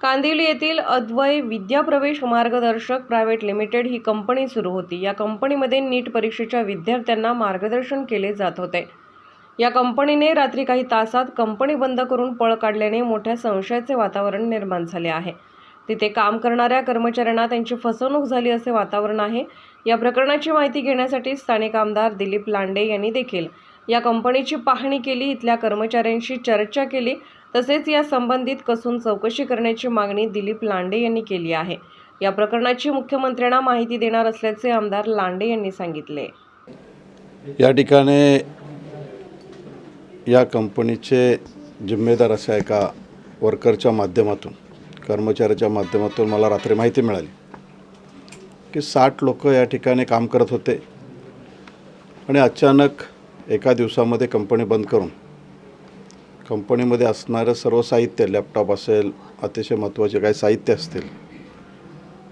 कांदिवली येथील अद्वय विद्याप्रवेश मार्गदर्शक private limited ही company सुरू होती. या कंपनीमध्ये नीट परीक्षेच्या विद्यार्थ्यांना मार्गदर्शन केले जात होते. या कंपनीने रात्री काही तासात कंपनी बंद करून पळ काढल्याने मोठ्या संशयाचे वातावरण निर्माण झाले आहे. तिथे काम करणाऱ्या कर्मचाऱ्यांना त्यांची फसवणूक झाली असे वातावरण आहे. या प्रकरणाची माहिती घेण्यासाठी स्थानिक आमदार दिलीप लांडे यांनी देखील या कंपनीची पाहणी केली. इथल्या कर्मचाऱ्यांशी चर्चा केली. तसेच या संबंधित कसून चौकशी करण्याची मागणी दिलीप लांडे यांनी केली आहे. या प्रकरणाची मुख्यमंत्र्यांना माहिती देणार असल्याचे आमदार लांडे यांनी सांगितले. या ठिकाणी या कंपनीचे जिम्मेदार अशा एका वर्करच्या माध्यमातून कर्मचाऱ्याच्या माध्यमातून मला रात्री माहिती मिळाली की साठ लोक या ठिकाणी काम करत होते आणि अचानक एका दिवसामध्ये कंपनी बंद करून कंपनीमध्ये असणारं सर्व साहित्य लॅपटॉप असेल अतिशय महत्त्वाचे काही साहित्य असतील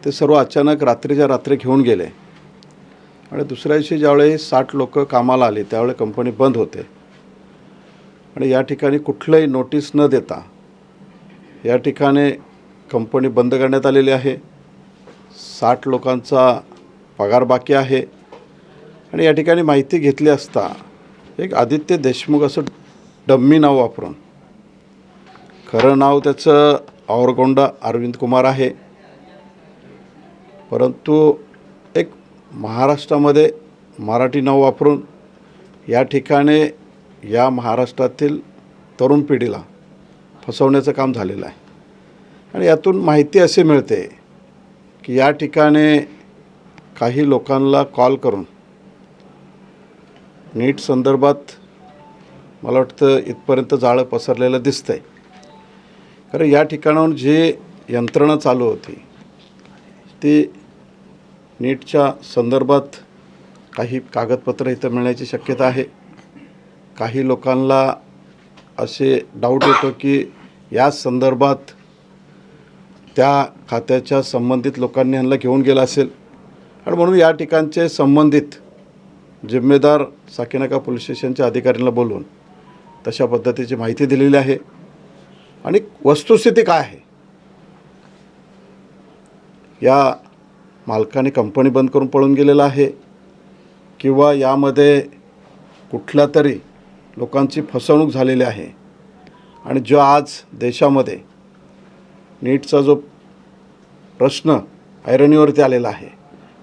ते सर्व अचानक रात्रीच्या रात्री घेऊन गेले. आणि दुसऱ्या दिवशी ज्यावेळी साठ लोक कामाला आली त्यावेळी कंपनी बंद होते. आणि या ठिकाणी कुठलंही नोटीस न देता या ठिकाणी कंपनी बंद करण्यात आलेली आहे. साठ लोकांचा पगार बाकी आहे. आणि या ठिकाणी माहिती घेतली असता एक आदित्य देशमुख असं डम्मी नाव वापरून. खरं नाव त्याचं आवरगोंडा अरविंद कुमार आहे. परंतु एक महाराष्ट्रामध्ये मराठी नाव वापरून या ठिकाणी या महाराष्ट्रातील तरुण पिढीला फसवण्याचं काम झालेलं आहे. आणि यातून माहिती अशी मिळते की या ठिकाणी काही लोकांना कॉल करून नीट संदर्भात मला वाटतं इथपर्यंत जाळं पसरलेलं दिसतं आहे कारण या ठिकाणाहून जे यंत्रणा चालू होती ती नीटच्या संदर्भात काही कागदपत्र इथं मिळण्याची शक्यता आहे. काही लोकांना असे डाऊट येतो की या संदर्भात त्या खात्याच्या संबंधित लोकांनी ह्यांना घेऊन गेला असेल. आणि म्हणून या ठिकाणचे संबंधित जिम्मेदार साकीनाका पोलीस स्टेशनच्या अधिकाऱ्यांना बोलवून तशा पद्धतीची माहिती दिलेली आहे. आणि वस्तुस्थिती काय आहे? या मालकाने कंपनी बंद करून पळून गेलेला आहे. किंवा यामध्ये कुठल्या तरी लोकांची फसवणूक झालेली आहे. आणि जो आज देशामध्ये नीटचा जो प्रश्न ऐरणीवरती आलेला आहे.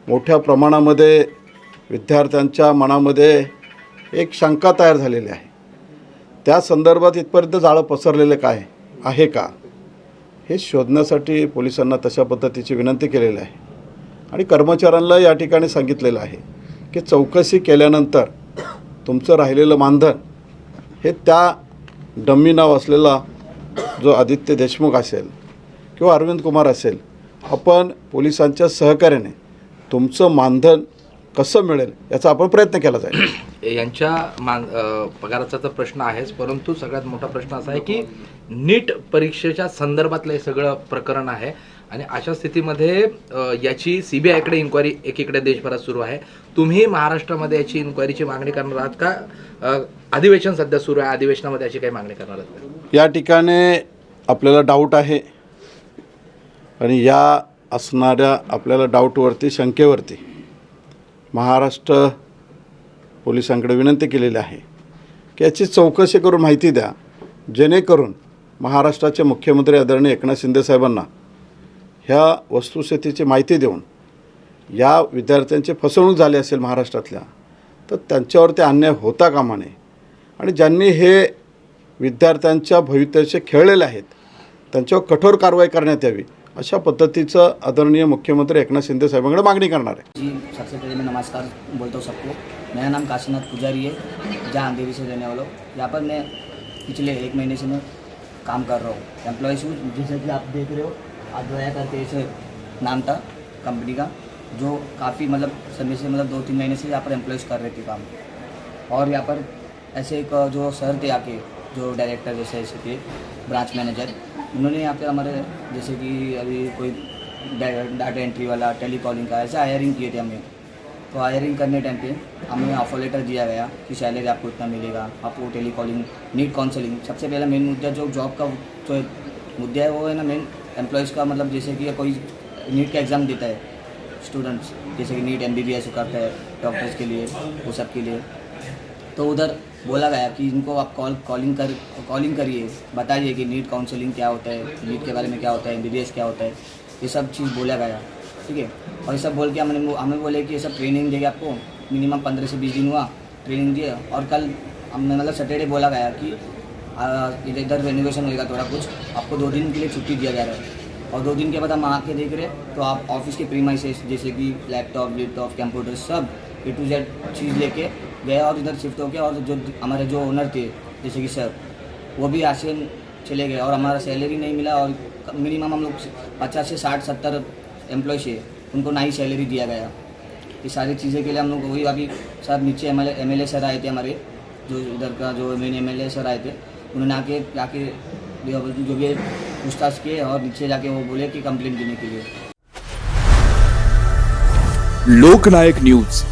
मोठ्या प्रमाणामध्ये विद्यार्थ्यांच्या मनामध्ये एक शंका तयार झालेली आहे. त्या संदर्भात इथपर्यंत जाळं पसरलेलं काय आहे का? हे शोधण्यासाठी पोलिसांना तशा पद्धतीची विनंती केलेली आहे. आणि कर्मचाऱ्यांना या ठिकाणी सांगितलेलं आहे की चौकशी केल्यानंतर तुमचं राहिलेलं मानधन हे त्या डम्मी नाव असलेला जो आदित्य देशमुख असेल किंवा अरविंद कुमार असेल आपण पोलिसांच्या सहकार्याने तुमचं मानधन कसं मिळेल याचा आपण प्रयत्न केला जाईल. यांच्या मान पगाराचा तर प्रश्न आहेच परंतु सगळ्यात मोठा प्रश्न असा आहे की नीट परीक्षेच्या संदर्भातलं हे सगळं प्रकरण आहे आणि अशा स्थितीमध्ये याची सी बी आयकडे इन्क्वायरी एकीकडे देशभरात सुरू आहे. तुम्ही महाराष्ट्रामध्ये याची इन्क्वायरीची मागणी करणार आहात का? अधिवेशन सध्या सुरू आहे अधिवेशनामध्ये याची काही मागणी करणार आहात या ठिकाणी आपल्याला डाऊट आहे आणि या असणाऱ्या आपल्याला डाऊटवरती शंकेवरती महाराष्ट्र पोलिसांकडे विनंती केलेली आहे की याची चौकशी करून माहिती द्या जेणेकरून महाराष्ट्राचे मुख्यमंत्री आदरणीय एकनाथ शिंदेसाहेबांना ह्या वस्तुस्थितीची माहिती देऊन या विद्यार्थ्यांची फसवणूक झाली असेल महाराष्ट्रातल्या तर त्यांच्यावरती अन्याय होता कामा नये. आणि ज्यांनी हे विद्यार्थ्यांच्या भवितव्याचे खेळलेले आहेत त्यांच्यावर कठोर कारवाई करण्यात यावी अशा पद्धतीचं आदरणीय मुख्यमंत्री एकनाथ शिंदे साहेबांकडे मागणी करणार आहे. जी सबसे पहले मैं नमस्कार बोलता हूँ सबको। मेरा नाम काशीनाथ पुजारी है, जहाँ अंधेरी से रहने वाला हूँ। यहाँ पर मैं पिछले एक महीने से मैं काम कर रहा हूँ। एम्प्लॉयज़ हूँ, जैसे कि आप देख रहे हो अद्वया करके ऐसे नाम था कंपनी का, जो काफ़ी मतलब समय से मतलब दो तीन महीने से यहाँ पर एम्प्लॉयज़ कर रहे थे काम। और यहाँ पर ऐसे एक जो सर थे आके, जो डायरेक्टर जैसे ऐसे थे ब्रांच मैनेजर उन्होंने यहाँ पे हमारे जैसे कि अभी कोई डाटा एंट्री वाला टेली कॉलिंग का ऐसे हायरिंग किए थे हमें। तो हायरिंग करने टाइम पे हमें ऑफ़र लेटर दिया गया कि सैलरी आपको इतना मिलेगा, आपको टेली कॉलिंग नीट काउंसलिंग सबसे पहला मेन मुद्दा जो जॉब का जो मुद्दा है, वो है ना मेन एम्प्लॉयज़ का मतलब जैसे कि कोई नीट का एग्ज़ाम देता है स्टूडेंट्स जैसे कि नीट एम बी करता है डॉक्टर्स के लिए, वो सब के लिए। तो उधर बोला गया कि इनको आप कॉल कॉलिंग कर कॉलिंग करिए, बताइए कि नीट काउंसलिंग क्या होता है नीट के बारे में क्या होता है एमबीबीएस क्या होता है, ये सब चीज़ बोला गया। ठीक है? और ये सब बोल के हमने हमें बोले कि ये सब ट्रेनिंग देगा आपको। मिनिमम पंद्रह से बीस दिन हुआ ट्रेनिंग दिए। और कल हमने मतलब सैटरडे बोला गया कि इधर इधर रेनोवेशन होएगा थोड़ा कुछ। आपको दो दिन के लिए छुट्टी दिया जा रहा है। और दो दिन के बाद हम आके देख रहे तो आप ऑफ़िस के प्रीमाइसेस जैसे कि लैपटॉप लैपटॉप कंप्यूटर सब ए टू जेड चीज़ लेके गए और इधर शिफ्ट हो गया और जो हमारे जो ओनर थे, जैसे कि सर वो भी आसियन चले गए। और हमारा सैलरी नहीं मिला और मिनिमम हम लोग पचास से साठ, सत्तर एम्प्लॉयज़ है उनको ना ही सैलरी दिया गया। ये सारी चीज़ें के लिए हम लोग वही अभी सर नीचे एम एल सर आए थे हमारे, जो इधर का जो मेन एमएलए सर आए थे, उन्होंने आके जाके जो भी पूछताछ किए और नीचे जाके वो बोले कि कंप्लेंट देने के लिए। लोकनायक न्यूज़।